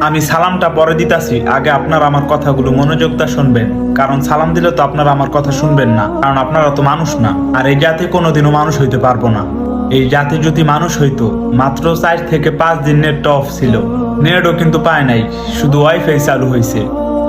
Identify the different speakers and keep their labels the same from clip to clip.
Speaker 1: আমি সালামটা পরে দিতাছি। আগে আপনারা আমার কথাগুলো মনোযোগটা শুনবেন। কারণ সালাম দিলে তো আপনারা আমার কথা শুনবেন না। কারণ আপনারা তো মানুষ না। আর এই জাতি কোনোদিনও মানুষ হইতে পারব না। এই জাতি যদি মানুষ হইতো, মাত্র চার থেকে পাঁচ দিন নেট অফ ছিল। নেটও কিন্তু পায় নাই। শুধু ওয়াইফাই চালু হয়েছে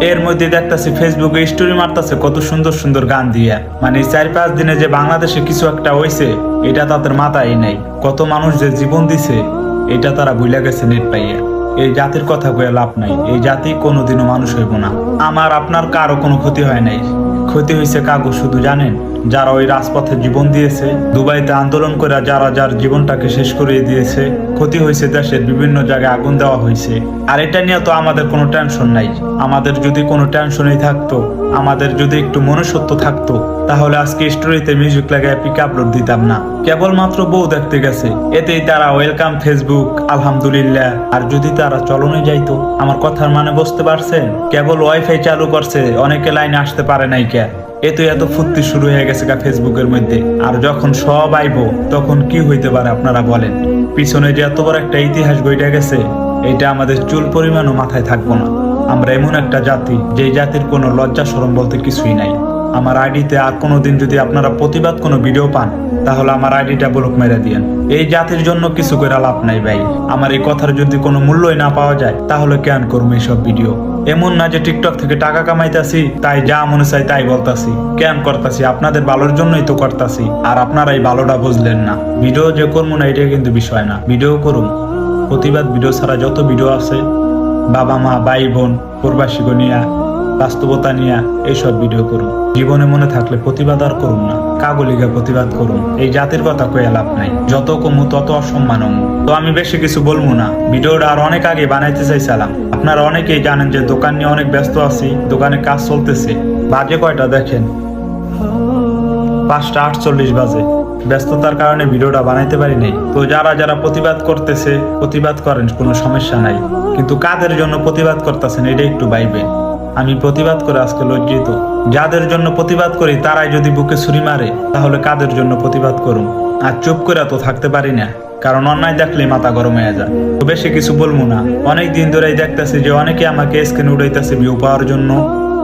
Speaker 1: এর মধ্যে দেখতাছি ফেসবুকে স্টোরি মারতাছে কত সুন্দর সুন্দর গান দিয়া। মানে চার পাঁচ দিনে যে বাংলাদেশে কিছু একটা হইছে, এটা তাদের মাথায় নাই। কত মানুষ যে জীবন দিছে, এটা তারা ভুলে গেছে নেট পাইয়া। এই জাতির কথা কয়ে লাভ নাই। এই জাতি কোনোদিনও মানুষ হইব না। আমার, আপনার কারও কোনো ক্ষতি হয় নাই। ক্ষতি হয়েছে কাগজ শুধু জানেন, যারা ওই রাজপথে জীবন দিয়েছে, দুবাইতে আন্দোলন করে যারা যার জীবনটাকে শেষ করিয়ে দিয়েছে, ক্ষতি হয়েছে দেশের বিভিন্ন জায়গায় আগুন দেওয়া হয়েছে। আর এটা নিয়ে তো আমাদের কোনো টেনশন নাই। আমাদের যদি কোনো টেনশনই থাকতো, আমাদের যদি একটু মনুষ্যত্ব থাকতো, তাহলে আজকে স্টোরিতে মিউজিক লাগায় পিক আপলোড দিতাম না। কেবলমাত্র বউ দেখতে গেছে। এতেই তারা ওয়েলকাম ফেসবুক আলহামদুলিল্লাহ। আর যদি তারা চলনে যাইতো, আমার কথার মানে বুঝতে পারছেন? কেবল ওয়াইফাই চালু করছে, অনেকে লাইনে আসতে পারে নাই কে এতে এত ফুর্তি শুরু হয়ে গেছে গা ফেসবুকের মধ্যে। আর যখন সব আইব, তখন কি হইতে পারে আপনারা বলেন? পিছনে যে এত বড় একটা ইতিহাস বইটা গেছে, এটা আমাদের চুল পরিমাণও মাথায় থাকব না। আমরা এমন একটা জাতি যে জাতির কোনো লজ্জা সরম বলতে কিছুই নাই। আমার আইডিতে আর কোনো দিন যদি আপনারা প্রতিবাদ কোনো ভিডিও পান, তাহলে আমার আইডিটা ব্লক মেরে দিয়েন। এই জাতির জন্য কিছু করে লাভ নাই ভাই। আমার এই কথার যদি কোনো মূল্যই না পাওয়া যায়, তাহলে কেন করব এইসব ভিডিও? এমন না যে টিকটক থেকে টাকা কামাইতাছি, তাই যা মনে চাই তাই বলতাছি। কেন করতাছি? আপনাদের ভালোর জন্যই তো করতাছি, আর আপনারা এই ভালোটা বুঝলেন না। ভিডিও যে করব না এটা কিন্তু বিষয় না। ভিডিও করুন। প্রতিবাদ ভিডিও ছাড়া যত ভিডিও আছে, বাবা মা, ভাই বোন, প্রবাসী নিয়া, বাস্তবতা নিয়ে, এইসব ভিডিও করুন। জীবনে মনে থাকলে প্রতিবাদ আর করুন না। কাগলিগা প্রতিবাদ করুন। এই জাতির কথা কয়ে লাভ নাই। যত কমু তত অসম্মান। তো আমি বেশি কিছু বলব না। ভিডিওটা আর অনেক আগে বানাইতে চাইছিলাম। আপনারা অনেকেই জানেন যে দোকান নিয়ে অনেক ব্যস্ত আছি, দোকানে কাজ চলতেছে। বাজে কয়টা দেখেন? পাঁচটা আটচল্লিশ বাজে। ব্যস্ততার কারণে ভিডিওটা বানাইতে পারি নাই। তো যারা যারা প্রতিবাদ করতেছে, প্রতিবাদ করেন, কোনো সমস্যা নাই। কিন্তু কাদের জন্য প্রতিবাদ করতেছেন, এটা একটু বাইবেন আমি প্রতিবাদ করে আজকে লজ্জিত। যাদের জন্য প্রতিবাদ করি, তারাই যদি বুকে ছুরি মারে, তাহলে কাদের জন্য প্রতিবাদ করুন আর চুপ করে তো থাকতে পারি না। কারণ অন্যায় দেখলে মাথা গরম হয়ে যায়। তো বেশি কিছু বলব না। অনেক দিন ধরেই দেখতেছি যে অনেকে আমাকে স্ক্রিনে উঠাইতেছে ভিউ পাওয়ার জন্য।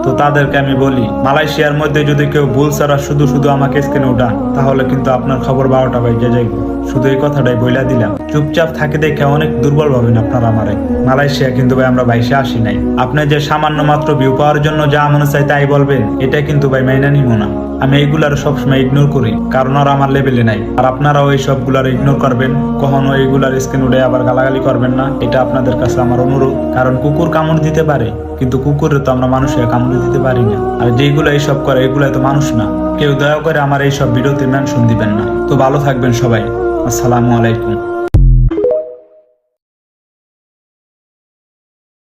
Speaker 1: তো তাদেরকে আমি বলি, মালয়েশিয়ার মধ্যে যদি কেউ ভুল ছাড়া শুধু শুধু আমাকে স্ক্রিনে উঠান, তাহলে কিন্তু আপনার খবর বারোটা বাইজে যাইব। শুধু এই কথাটাই বইলা দিলাম। চুপচাপ থাকে দেখে অনেক দুর্বল ভাবেন আপনারা আমারে। মালয়েশিয়া কিন্তু ভাই আমরা ভাইসে আসি নাই। আপনি যে সামান্য মাত্র ভিউ পাওয়ার জন্য যা মনে চাই তাই বলবেন, এটা কিন্তু ভাই মাইনা নিব না। আমি এইগুলার সবসময় ইগনোর করি, কারণ আর আমার লেভেলে নাই। আর আপনারাও এই সবগুলার ইগনোর করবেন, কখনো এইগুলার স্ক্রিন উঠে আবার গালাগালি করবেন না, এটা আপনাদের কাছে আমার অনুরোধ। কারণ কুকুর কামড় দিতে পারে, কিন্তু কুকুরে তো আমরা মানুষের কামড় দিতে পারি না। আর যেগুলো এইসব করে এগুলো তো মানুষ না। কেউ দয়া করে আমার এইসব ভিডিওতে মেনশন দিবেন না। তো ভালো থাকবেন সবাই। আসসালামু আলাইকুম।